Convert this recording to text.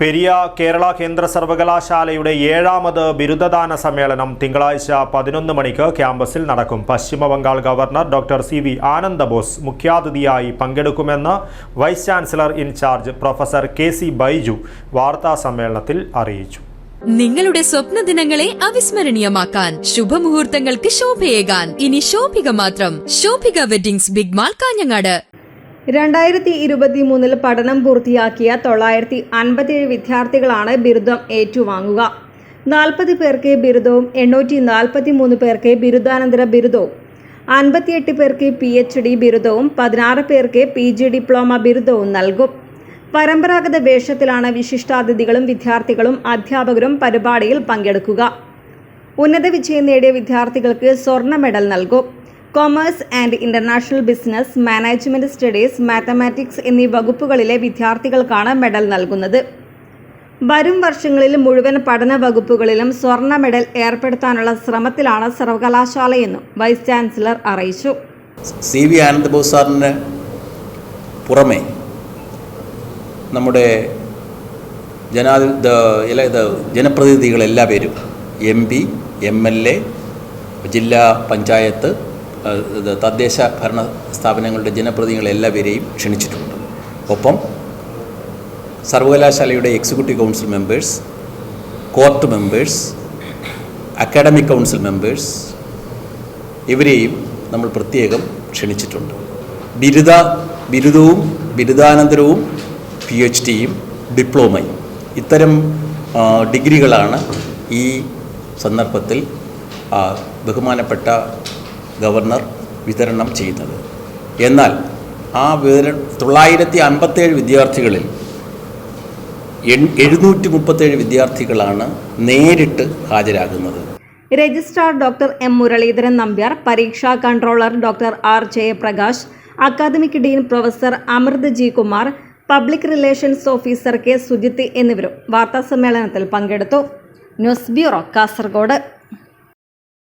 പെരിയ കേരള കേന്ദ്ര സർവകലാശാലയുടെ ഏഴാമത് ബിരുദദാന സമ്മേളനം തിങ്കളാഴ്ച പതിനൊന്ന് മണിക്ക് ക്യാമ്പസിൽ നടക്കും. Paschimabangal governor doctor C V Anandabose മുഖ്യാതിഥിയായി പങ്കെടുക്കുമെന്ന് vice chancellor in charge professor K C Baiju വാർത്താ സമ്മേളനത്തിൽ അറിയിച്ചു. നിങ്ങളുടെ സ്വപ്ന ദിനങ്ങളെ അവിസ്മരണീയമാക്കാൻ ശുഭമുഹൂർത്തങ്ങൾക്ക് ശോഭയേകാൻ. ഇനി ശോഭിക മാത്രം. Shobhika weddings big mall Kanhangad. രണ്ടായിരത്തി ഇരുപത്തി മൂന്നിൽ പഠനം പൂർത്തിയാക്കിയ തൊള്ളായിരത്തി അൻപത്തിയേഴ് വിദ്യാർത്ഥികളാണ് ബിരുദം ഏറ്റുവാങ്ങുക. നാൽപ്പത് പേർക്ക് ബിരുദവും എണ്ണൂറ്റി നാൽപ്പത്തി മൂന്ന് പേർക്ക് ബിരുദാനന്തര ബിരുദവും അൻപത്തിയെട്ട് പേർക്ക് പി എച്ച് ഡി ബിരുദവും പതിനാറ് പേർക്ക് പി ജി ഡിപ്ലോമ ബിരുദവും നൽകും. പരമ്പരാഗത വേഷത്തിലാണ് വിശിഷ്ടാതിഥികളും വിദ്യാർത്ഥികളും അധ്യാപകരും പരിപാടിയിൽ പങ്കെടുക്കുക. ഉന്നത വിജയം നേടിയ വിദ്യാർത്ഥികൾക്ക് സ്വർണ മെഡൽ നൽകും. Commerce and international business management studies mathematics എന്നീ വകുപ്പുകളിലെ വിദ്യാർത്ഥികൾക്കാണ് മെഡൽ നൽകുന്നത്. വരും വർഷങ്ങളിൽ മുഴുവൻ പഠന വകുപ്പുകളിലും സ്വർണ മെഡൽ ഏർപ്പെടുത്താനുള്ള ശ്രമത്തിലാണ് സർവകലാശാലയെന്നും വൈസ് ചാൻസലർ അറിയിച്ചു. സി വി ആനന്ദബോസ് സാറിന് പുറമെ നമ്മുടെ ജനാധി ജനപ്രതിനിധികൾ ജനപ്രതിനിധികളെല്ലാവരും M P M L A ജില്ലാ പഞ്ചായത്ത് തദ്ദേശ ഭരണ സ്ഥാപനങ്ങളുടെ ജനപ്രതിനിധികളെല്ലാവരെയും ക്ഷണിച്ചിട്ടുണ്ട്. ഒപ്പം സർവകലാശാലയുടെ executive council members court members academic council members ഇവരെയും നമ്മൾ പ്രത്യേകം ക്ഷണിച്ചിട്ടുണ്ട്. ബിരുദ ബിരുദവും ബിരുദാനന്തരവും പി എച്ച് ഡിയും ഡിപ്ലോമയും ഇത്തരം ഡിഗ്രികളാണ് ഈ സന്ദർഭത്തിൽ ബഹുമാനപ്പെട്ട ഗവർണർ വിതരണം ചെയ്യുന്നത്. എന്നാൽ ആ വിതര തൊള്ളായിരത്തി അൻപത്തേഴ് വിദ്യാർത്ഥികളിൽ എഴുന്നൂറ്റി മുപ്പത്തേഴ് വിദ്യാർത്ഥികളാണ് നേരിട്ട് ഹാജരാകുന്നത്. Registrar doctor M Muraleedharan Nambiar പരീക്ഷാ controller doctor R Jayaprakash academic dean professor Amrith G Kumar public relations officer K Sujith എന്നിവരും വാർത്താസമ്മേളനത്തിൽ പങ്കെടുത്തു. News bureau Kasaragod.